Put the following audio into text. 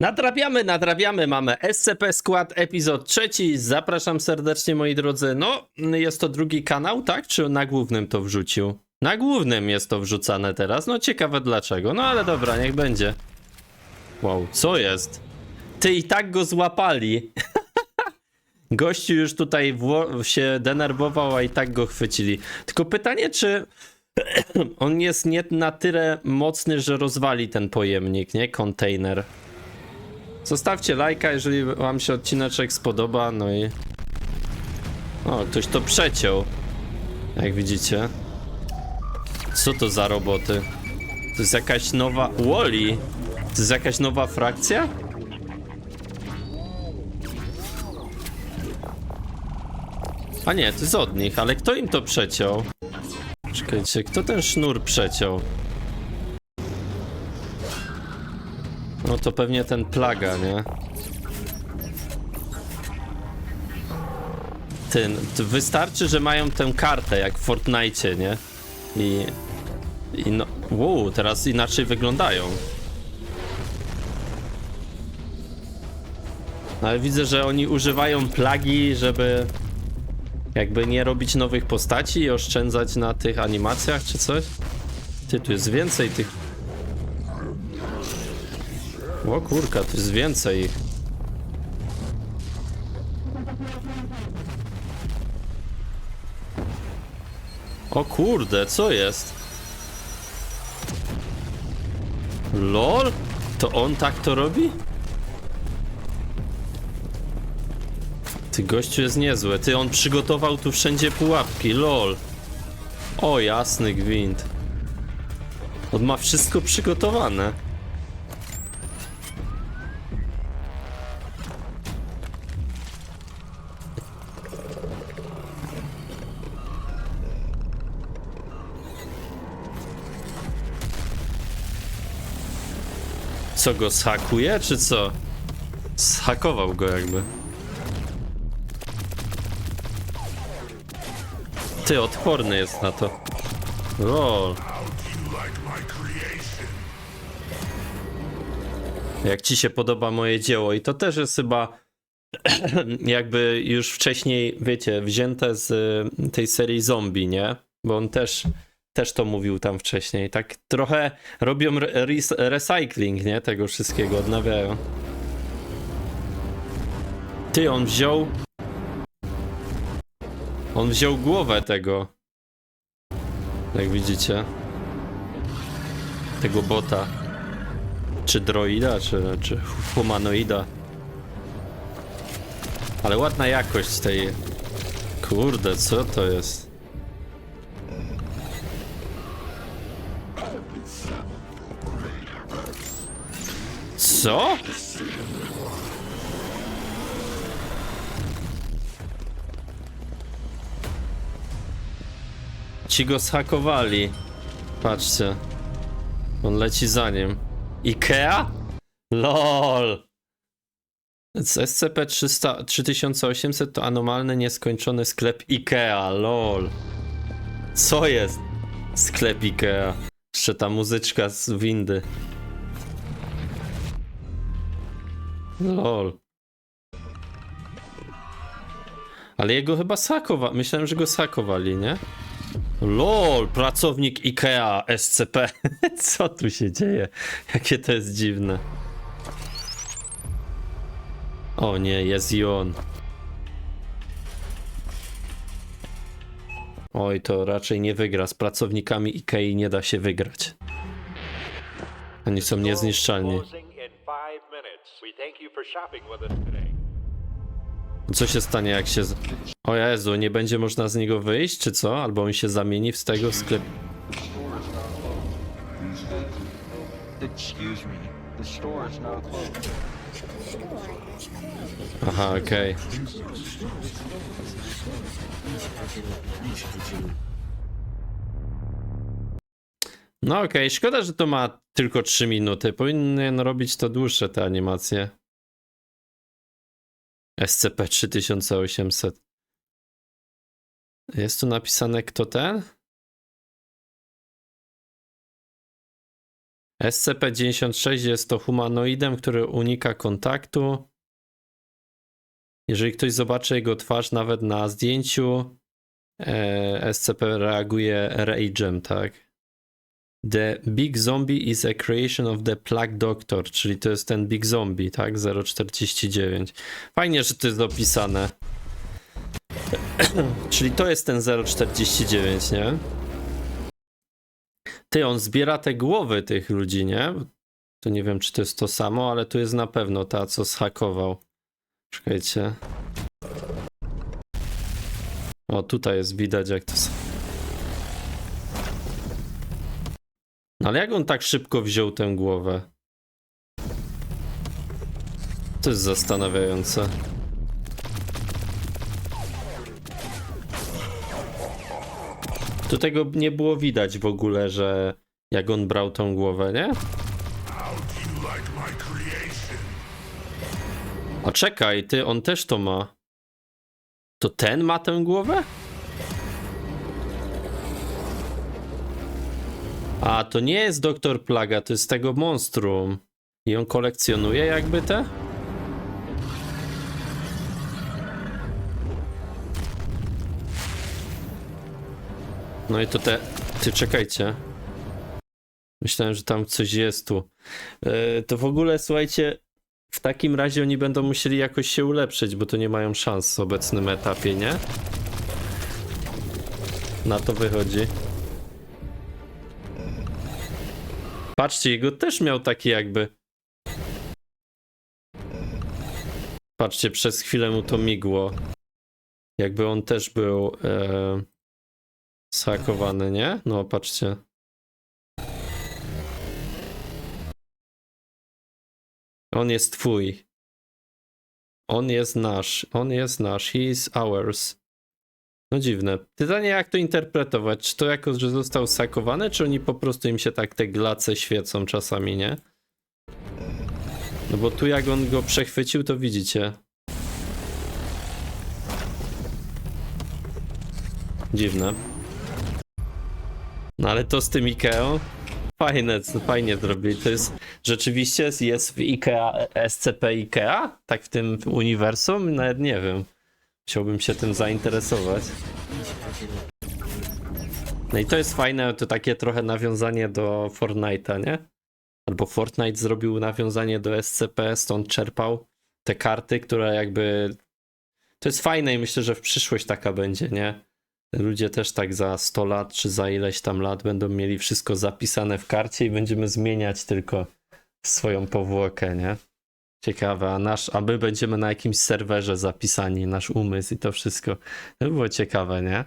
Nadrabiamy, nadrabiamy, mamy SCP Skład, epizod trzeci, zapraszam serdecznie moi drodzy. No, jest to drugi kanał, tak? Czy na głównym to wrzucił? Na głównym jest to wrzucane teraz, no ciekawe dlaczego, no ale dobra, niech będzie. Wow, co jest? Ty i tak go złapali. Gościu już tutaj się denerwował, a i tak go chwycili. Tylko pytanie, czy on jest nie na tyle mocny, że rozwali ten pojemnik, nie? Kontener. Zostawcie lajka, jeżeli wam się odcineczek spodoba, no i... O, ktoś to przeciął. Jak widzicie. Co to za roboty? To jest jakaś nowa... Wally! To jest jakaś nowa frakcja? A nie, to jest od nich, ale kto im to przeciął? Czekajcie, kto ten sznur przeciął? No to pewnie ten plaga, nie? Ten, wystarczy, że mają tę kartę, jak w Fortnite, nie? I... I no... Wow, teraz inaczej wyglądają. Ale widzę, że oni używają plagi, żeby... Jakby nie robić nowych postaci i oszczędzać na tych animacjach, czy coś? Ty, tu jest więcej tych o kurka, tu jest więcej. O kurde, co jest? LOL? To on tak to robi? Ty gościu jest niezły. Ty on przygotował tu wszędzie pułapki, lol. O jasny gwint. On ma wszystko przygotowane. Co go zhakuje, czy co? Zhakował go jakby. Ty, odporny jest na to. Lol. Jak ci się podoba moje dzieło i to też jest chyba jakby już wcześniej, wiecie, wzięte z y, tej serii zombie, nie? Bo on też też to mówił tam wcześniej. Tak trochę robią re recycling, nie? Tego wszystkiego odnawiają. Ty, on wziął. On wziął głowę tego. Jak widzicie. Tego bota. Czy droida, czy, czy humanoida. Ale ładna jakość tej. Kurde, co to jest? Co? Ci go zhakowali. Patrzcie. On leci za nim. Ikea? LOL. SCP-300 3800 to anomalny, nieskończony sklep Ikea. LOL. Co jest? Sklep Ikea. Jeszcze ta muzyczka z windy. Lol. Ale jego chyba sakowa. Myślałem, że go sakowali, nie? LOL, pracownik IKEA SCP. Co tu się dzieje? Jakie to jest dziwne. O nie, jest i on. Oj, to raczej nie wygra. Z pracownikami IKEA nie da się wygrać. Oni są niezniszczalni. Co się stanie jak się... Z... O Jezu, nie będzie można z niego wyjść, czy co? Albo on się zamieni w tego sklep... Excuse me. The store is now closed. Aha, okej. No okej, szkoda, że to ma tylko 3 minuty. Powinien robić to dłuższe te animacje. SCP-3800. Jest tu napisane kto ten? SCP-96 jest to humanoidem, który unika kontaktu. Jeżeli ktoś zobaczy jego twarz nawet na zdjęciu, e, SCP reaguje rage'em, tak? The Big Zombie is a creation of the Plague Doctor, czyli to jest ten Big Zombie, tak? 049. Fajnie, że to jest opisane. czyli to jest ten 049, nie? Ty, on zbiera te głowy tych ludzi, nie? To nie wiem, czy to jest to samo, ale tu jest na pewno ta, co zhakował. Czekajcie. O, tutaj jest widać, jak to. s- ale jak on tak szybko wziął tę głowę? To jest zastanawiające. Tu tego nie było widać w ogóle, że jak on brał tą głowę, nie? A czekaj, ty, on też to ma. To ten ma tę głowę? A, to nie jest doktor Plaga, to jest tego monstrum. I on kolekcjonuje jakby te? No i to te... Ty, czekajcie. Myślałem, że tam coś jest tu. Yy, to w ogóle, słuchajcie, w takim razie oni będą musieli jakoś się ulepszyć, bo to nie mają szans w obecnym etapie, nie? Na to wychodzi. Patrzcie, jego też miał taki jakby. Patrzcie, przez chwilę mu to migło. Jakby on też był e, zhakowany, nie? No, patrzcie. On jest twój. On jest nasz. On jest nasz. He is ours. No dziwne. Pytanie, jak to interpretować? Czy to jako, że został sakowany, czy oni po prostu im się tak te glace świecą czasami, nie? No bo tu jak on go przechwycił, to widzicie. Dziwne. No ale to z tym Ikeą? Fajne, fajnie zrobili. To jest rzeczywiście jest w Ikea, SCP Ikea? Tak w tym uniwersum? Nawet nie wiem. Chciałbym się tym zainteresować. No i to jest fajne, to takie trochę nawiązanie do Fortnite'a, nie? Albo Fortnite zrobił nawiązanie do SCP, stąd czerpał te karty, które jakby... To jest fajne i myślę, że w przyszłość taka będzie, nie? Ludzie też tak za 100 lat, czy za ileś tam lat będą mieli wszystko zapisane w karcie i będziemy zmieniać tylko swoją powłokę, nie? Ciekawe, a nasz, a my będziemy na jakimś serwerze zapisani, nasz umysł i to wszystko. To by było ciekawe, nie?